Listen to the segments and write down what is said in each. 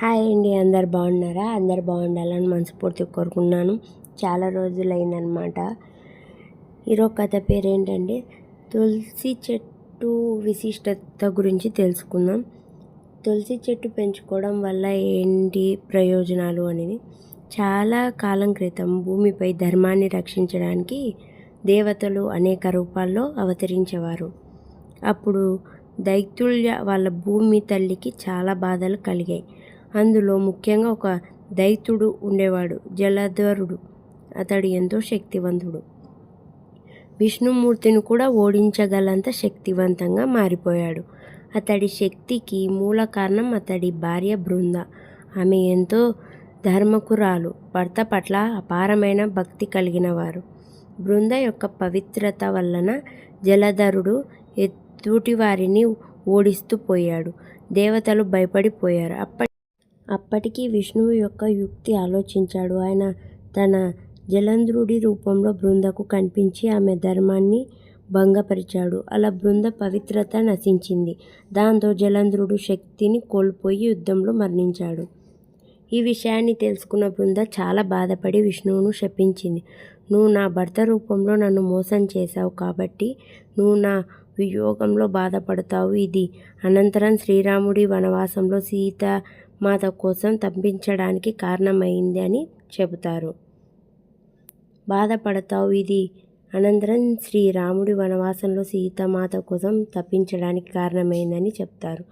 Hi అండి అందరు బాగున్నారా? అందరు బాగుండాలని మనస్ఫూర్తిగా కోరుకున్నాను చాలా రోజులైందనమాట ఈరోజు కథ పేరు ఏంటంటే తులసి చెట్టు విశిష్టత గురించి తెలుసుకుందాం. తులసి చెట్టు పెంచుకోవడం వల్ల ఏంటి ప్రయోజనాలు అనేది? చాలా కాలం క్రితం భూమిపై ధర్మాన్ని రక్షించడానికి దేవతలు అనేక రూపాల్లో అవతరించేవారు. అప్పుడు దైత్యుల్య వాళ్ళ భూమి తల్లికి చాలా బాధలు కలిగాయి. అందులో ముఖ్యంగా ఒక దైత్యుడు ఉండేవాడు జలధరుడు. అతడు ఎంతో శక్తివంతుడు. విష్ణుమూర్తిని కూడా ఓడించగలంత శక్తివంతంగా మారిపోయాడు. అతడి శక్తికి మూల కారణం అతడి భార్య బృంద. ఆమె ఎంతో ధర్మకురాలు భర్త పట్ల అపారమైన భక్తి కలిగిన వారు బృంద యొక్క పవిత్రత వలన జలధరుడు ఎదుటి వారిని ఓడిస్తూ పోయాడు. దేవతలు భయపడిపోయారు. అప్పటి అప్పటికి విష్ణువు యొక్క యుక్తి ఆలోచించాడు. ఆయన తన జలంధ్రుడి రూపంలో బృందకు కనిపించి ఆమె ధర్మాన్ని భంగపరిచాడు. అలా బృంద పవిత్రత నశించింది. దాంతో జలంధ్రుడు శక్తిని కోల్పోయి యుద్ధంలో మరణించాడు. ఈ విషయాన్ని తెలుసుకున్న బృంద చాలా బాధపడి విష్ణువును శపించింది. నువ్వు నా భర్త రూపంలో నన్ను మోసం చేశావు కాబట్టి నువ్వు నా వియోగంలో బాధపడతావు. ఇది అనంతరం శ్రీరాముడి వనవాసంలో సీత మాత కోసం తప్పించడానికి కారణమైంది అని చెబుతారు. బాధపడతావు ఇది. అనంతరం శ్రీరాముడి వనవాసంలో సీతమాత కోసం తప్పించడానికి కారణమైందని చెప్తారు.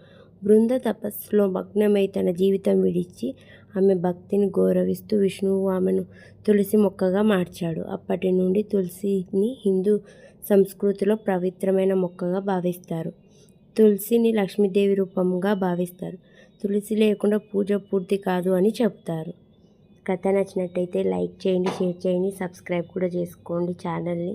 బృంద తపస్సులో మగ్నమై తన జీవితం విడిచి ఆమె భక్తిని గౌరవిస్తూ విష్ణువు ఆమెను తులసి మొక్కగా మార్చాడు. అప్పటి నుండి తులసిని హిందూ సంస్కృతిలో పవిత్రమైన మొక్కగా భావిస్తారు. తులసిని లక్ష్మీదేవి రూపంగా భావిస్తారు. తులసి లేకుండా పూజ పూర్తి కాదు అని చెప్తారు. కథ నచ్చినట్టయితే లైక్ చేయండి షేర్ చేయండి సబ్స్క్రైబ్ కూడా చేసుకోండి ఛానల్ని.